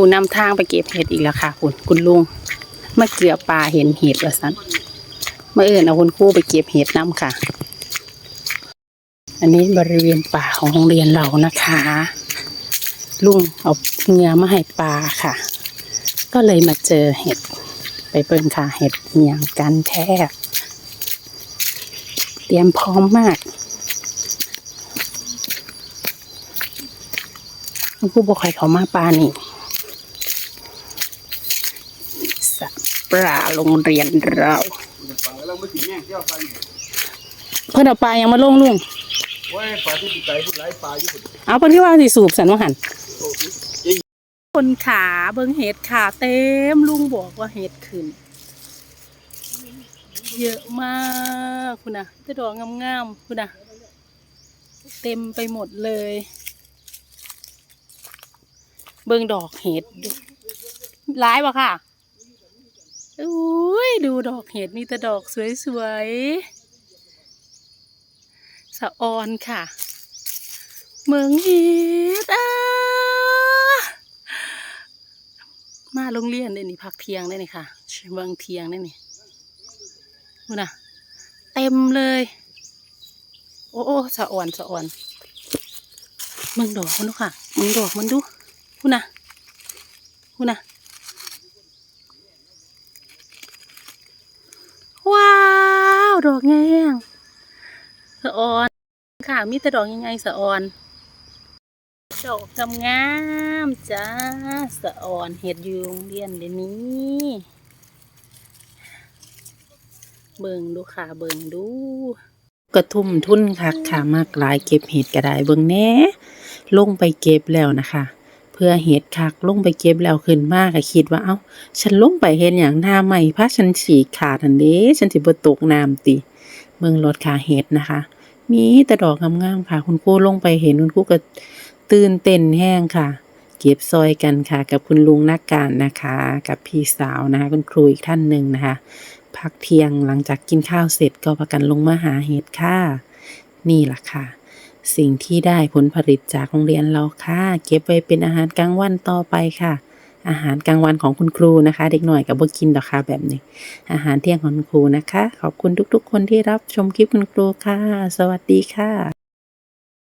ปูนำทางไปเก็บเห็ดอีกแล้วค่ะคุณคุณลุงเมาเกลือปลาเห็นเห็ดว่าสันเมื่อเอื่นเอาคุณครูไปเก็บเห็ดน้ำค่ะ อันนี้บริเวณป่าของโรงเรียนเรานะคะ ลุงเอาเงือมาให้ปลาค่ะ ก็เลยมาเจอเห็ดไปเบิ่งค่ะเห็ดเหียงกันแทบเตรียมพร้อมมากคุณครูบอกใครเขามาปลานี่สระ ปลาโรงเรียนเราปลาเราไม่กินแง่งเที่ยวไปเพื่อนเอาปลายังมาลงลุงโอ้ยปลาที่ติดใจผู้ร้ายปลาอยู่พุ่นเอาเพื่อนที่ว่าสิสูบสันว่าหันคนขาเบิ่งเห็ดขาเต็มลุงบอกว่าเห็ดขึ้น เยอะมากคุณนะจะดอกงามๆคุณนะเต็มไปหมดเลย เบิ่งดอกเห็ดดูร้ายวะค่ะ อุ้ยดูดอกเห็ดมีแต่ดอกสวยๆ สะออนค่ะ เมืองเห็ดอะมาโรงเรียนได้นี่พักเที่ยงได้นี่ค่ะเมืองเที่ยงได้นี่ดูนะเต็มเลย โอ้โอ้สะออนสะออนเมืองดอกมันดูค่ะเมืองดอกมันดูพูนะพูนะว้าว ดอกแงงสะอ่อนค่ะมีแต่ดอกยังไงสะออนดอกงามงามๆจ้าสะออนเห็ดอยูโรงเรียนเดี๋ยวนี้ เบิ่งดูค่ะเบิ่งดู กระทุ่มทุนค่ะค่ะมากหลายเก็บเห็ดก็ได้เบิ่งแหน่ลงไปเก็บแล้วนะคะ เพื่อเห็ดคักลงไปเก็บแล้วขึ้นมากก็คิดว่าเอ้า ฉันลงไปเห็นอย่างหน้าใหม่พาฉันฉีกขาดทันเด้ฉันสิบ่ตกน้ำติเบิ่งรถขาเห็ดนะคะ มีแต่ดอกงามๆค่ะ คุณครูลงไปเห็นคุณครูก็ตื่นเต้นแห้งค่ะ เก็บซอยกันค่ะ กับคุณลุงนักการนะคะ กับพี่สาวนะคะคุณครูอีกท่านหนึ่งนะคะ พักเที่ยงหลังจากกินข้าวเสร็จก็พากันลงมาหาเห็ดค่ะ นี่ล่ะค่ะ สิ่งที่ได้ผลผลิตจากโรงเรียนเราค่ะ เก็บไว้เป็นอาหารกลางวันต่อไปค่ะ อาหารกลางวันของคุณครูนะคะ เด็กหน่อยกับบ่กินดอกค่ะแบบนี้ อาหารเที่ยงของคุณครูนะคะ ขอบคุณทุกๆ คนที่รับชมคลิปคุณครูค่ะ สวัสดีค่ะ